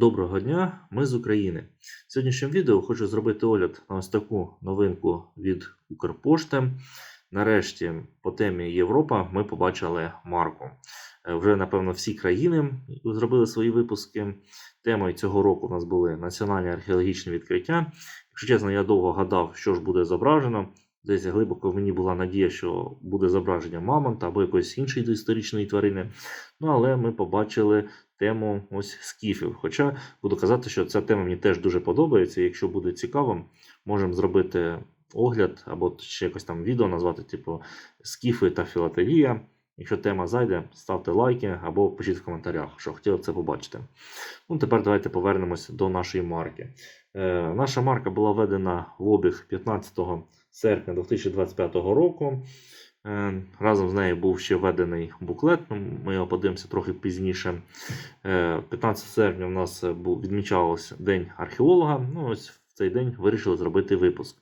Доброго дня, ми з України. В сьогоднішньому відео хочу зробити огляд на ось таку новинку від Укрпошти. Нарешті, по темі Європа, ми побачили марку. Е, Вже, напевно, всі країни зробили свої випуски. Темою цього року у нас були національні археологічні відкриття. Якщо чесно, я довго гадав, що ж буде зображено. Десь глибоко в мені була надія, що буде зображення мамонта або якоїсь іншої доісторичної тварини. Ну, але ми побачили тему ось скіфів. Хоча буду казати, що ця тема мені теж дуже подобається. Якщо буде цікаво, можемо зробити огляд або ще якось там відео назвати, типу скіфи та філателія. Якщо тема зайде, ставте лайки або пишіть в коментарях, що хотіли б це побачити. Ну, тепер давайте повернемося до нашої марки. Е, наша марка була введена в обіг 15 серпня 2025 року. Е, Разом з нею був ще введений буклет, ну, ми його подивимося трохи пізніше. Е, 15 серпня у нас був відмічався День археолога. Ну, ось в цей день вирішили зробити випуск.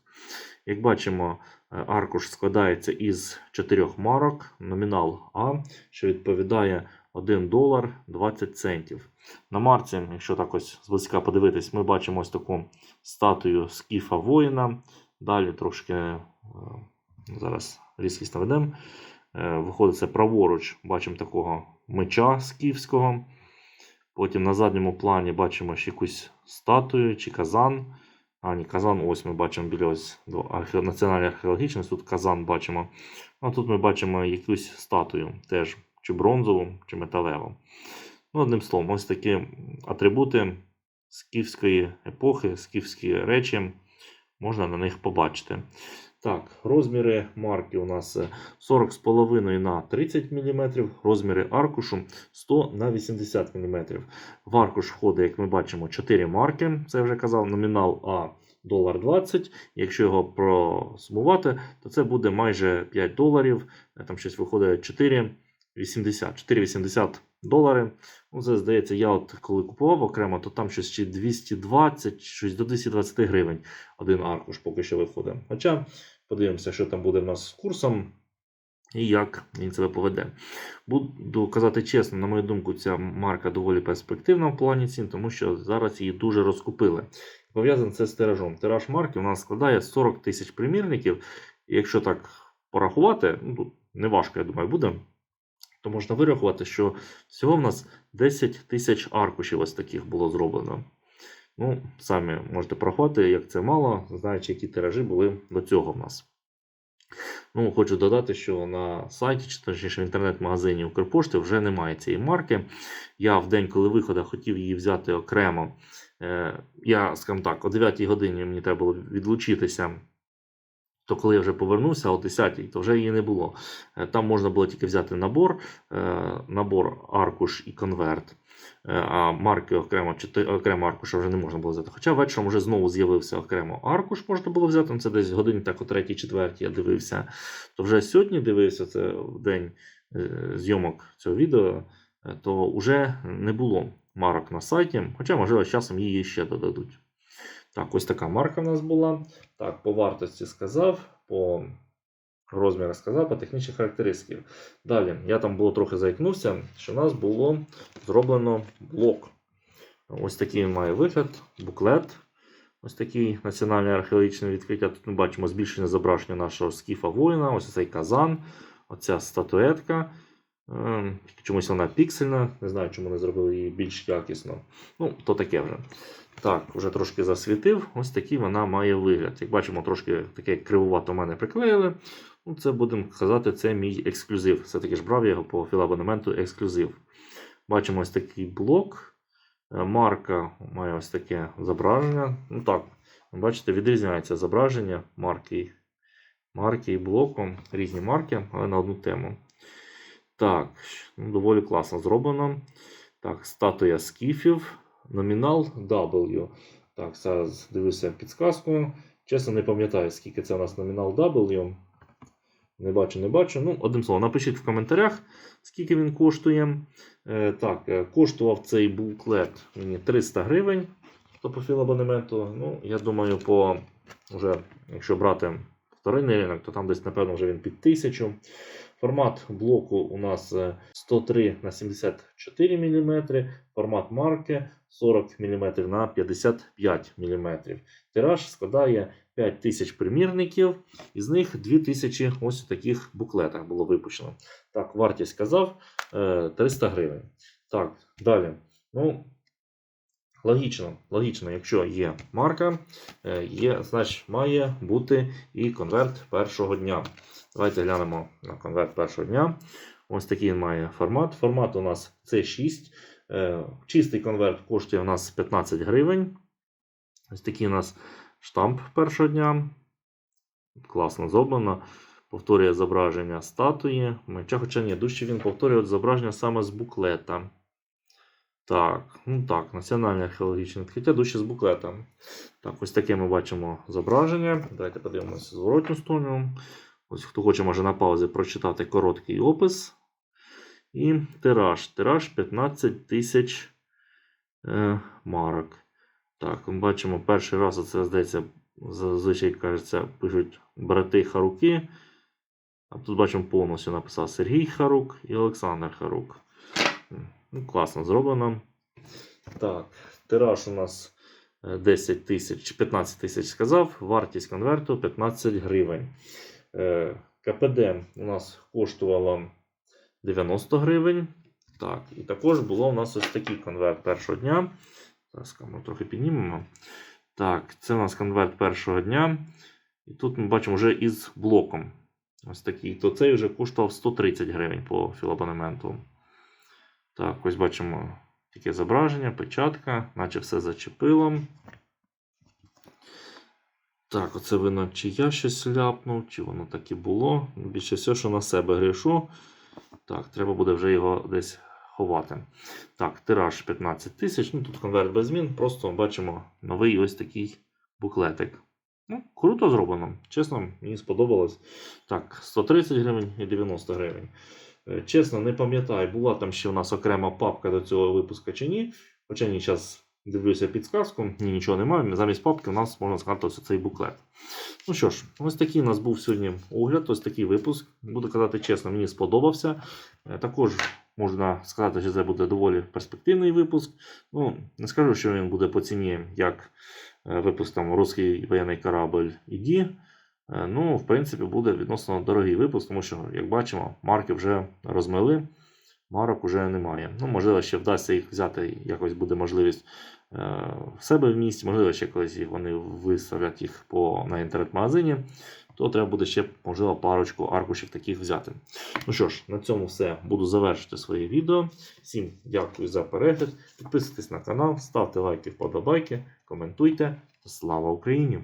Як бачимо, е, аркуш складається із чотирьох марок, номінал А, що відповідає 1 долар 20 центів. На марці, якщо так ось зблизька подивитись, ми бачимо ось таку статую скіфа воїна. Далі трошки е, зараз різкість наведемо. Е, Виходить, це праворуч, бачимо такого меча скіфського. Потім на задньому плані бачимо ще якусь статую чи казан. А, ні, казан, ось ми бачимо біля ось до архе... національної археологічної, тут казан бачимо. А тут ми бачимо якусь статую, теж чи бронзову, чи металеву. Ну, одним словом, ось такі атрибути скіфської епохи, скіфські речі, можна на них побачити. Так, розміри марки у нас е, 40,5 на 30 мм, розміри аркушу 100 на 80 мм. В аркуш входить, як ми бачимо, 4 марки. Це я вже казав, номінал А долар 20. Якщо його просумувати, то це буде майже 5 доларів. Е, Там щось виходить 4,80. 4,80 долари. Ну, це здається, я от коли купував окремо, то там щось чи 220, щось до 220 гривень один аркуш поки що виходить. Хоча подивимося, що там буде в нас з курсом і як він себе поведе. Буду казати чесно, на мою думку, ця марка доволі перспективна в плані цін, тому що зараз її дуже розкупили. Пов'язане це з тиражом. Тираж марки у нас складає 40 тисяч примірників. І якщо так порахувати, ну тут неважко, я думаю, буде. То можна вирахувати, що всього в нас 10 тисяч аркушів ось таких було зроблено. Ну, самі можете порахувати, як це мало, знаючи, які тиражі були до цього в нас. Ну, хочу додати, що на сайті, чи точніше в інтернет-магазині Укрпошти вже немає цієї марки. Я в день, коли виходу, хотів її взяти окремо. Е, Я, скажімо так, о 9 годині мені треба було відлучитися. То коли я вже повернувся о 10 то вже її не було. Е, Там можна було тільки взяти набор, е, набор аркуш і конверт. Е, А марки окремо, чотири- окремо аркуша вже не можна було взяти. Хоча вечором вже знову з'явився окремо аркуш, можна було взяти. Ну, Це десь годині так о 3-4 я дивився. То вже сьогодні дивився це в день зйомок цього відео, то вже не було марок на сайті. Хоча, можливо, з часом її ще додадуть. Так, ось така марка в нас була. Так, по вартості сказав, по розмірах сказав, по технічних характеристиках. Далі, я там було трохи заікнувся, що в нас було зроблено блок. Ось такий має вигляд, буклет. Ось такий національне археологічне відкриття. Тут ми бачимо збільшення зображення нашого скіфа воїна, ось цей казан, оця статуетка. Ем, Чомусь вона піксельна, не знаю, чому не зробили її більш якісно. Ну, то таке вже. Так, вже трошки засвітив. Ось такий вона має вигляд. Як бачимо, трошки таке кривувато мене приклеїли. Ну, Це будемо казати, це мій ексклюзив. Все-таки ж брав я його по філабонементу ексклюзив. Бачимо ось такий блок. Е, Марка має ось таке зображення. Ну так, бачите, відрізняється зображення марки, марки і блоку. Різні марки, але на одну тему. Так, ну, доволі класно зроблено. Так, статуя скіфів. Номінал W. Так, зараз дивлюся підсказку. Чесно, не пам'ятаю, скільки це у нас номінал W. Не бачу, не бачу. Ну, одним словом, напишіть в коментарях, скільки він коштує. Е, так, е, коштував цей буклет мені 300 гривень. То по філабонементу. Ну, я думаю, по вже, якщо брати вторинний ринок, то там десь, напевно, вже він під 1000. Формат блоку у нас е, 103 на 74 мм, формат марки 40 мм на 55 мм. Тираж складає 5000 примірників, із них 2000 ось у таких буклетах було випущено. Так, вартість казав е, 300 гривень. Так, далі. Ну, логічно, логічно, якщо є марка, е, є, значить має бути і конверт першого дня. Давайте глянемо на конверт першого дня. Ось такий має формат. Формат у нас C6. Е, Чистий конверт коштує у нас 15 гривень. Ось такий у нас штамп першого дня. Класно зроблено. Повторює зображення статуї. Меча, хоча ні, дужче він повторює зображення саме з буклета. Так, ну так, національне археологічне відкриття дужче з буклета. Так, ось таке ми бачимо зображення. Давайте подивимося зворотню сторону. Ось хто хоче, може на паузі прочитати короткий опис. І тираж. Тираж 15 тисяч е, марок. Так, ми бачимо перший раз, це здається, зазвичай кажеться, пишуть брати Харуки. А тут бачимо повністю написав Сергій Харук і Олександр Харук. Ну, класно зроблено. Так, тираж у нас е, 10 тисяч 15 тисяч сказав. Вартість конверту 15 гривень. Е, КПД у нас коштувало 90 гривень. Так, і також було у нас ось такий конверт першого дня. Зараз камеру трохи піднімемо. Так, це у нас конверт першого дня. І тут ми бачимо вже із блоком. Ось такий. То цей вже коштував 130 гривень по філабонементу. Так, ось бачимо таке зображення, печатка, наче все зачепило. Так, оце видно, чи я щось ляпнув, чи воно так і було. Більше все, що на себе грішу. Так, треба буде вже його десь ховати. Так, тираж 15 тисяч. Ну, тут конверт без змін. Просто бачимо новий ось такий буклетик. Ну, круто зроблено. Чесно, мені сподобалось. Так, 130 гривень і 90 гривень. Е, Чесно, не пам'ятаю, була там ще у нас окрема папка до цього випуска чи ні. Хоча ні, зараз дивлюся підсказку, ні, нічого немає. Замість папки у нас можна сказати ось цей буклет. Ну що ж, ось такий у нас був сьогодні огляд, ось такий випуск. Буду казати чесно, мені сподобався. Е, Також можна сказати, що це буде доволі перспективний випуск. Ну, не скажу, що він буде по ціні, як е, випуск там Руський воєнний корабль іді. Е, Ну, в принципі, буде відносно дорогий випуск, тому що, як бачимо, марки вже розмили, марок вже немає. Ну, можливо, ще вдасться їх взяти, якось буде можливість в себе в місті, можливо, ще колись вони виставлять їх по, на інтернет-магазині, то треба буде ще, можливо, парочку аркушів таких взяти. Ну що ж, на цьому все. Буду завершити своє відео. Всім дякую за перегляд. Підписуйтесь на канал, ставте лайки, вподобайки, коментуйте. Слава Україні!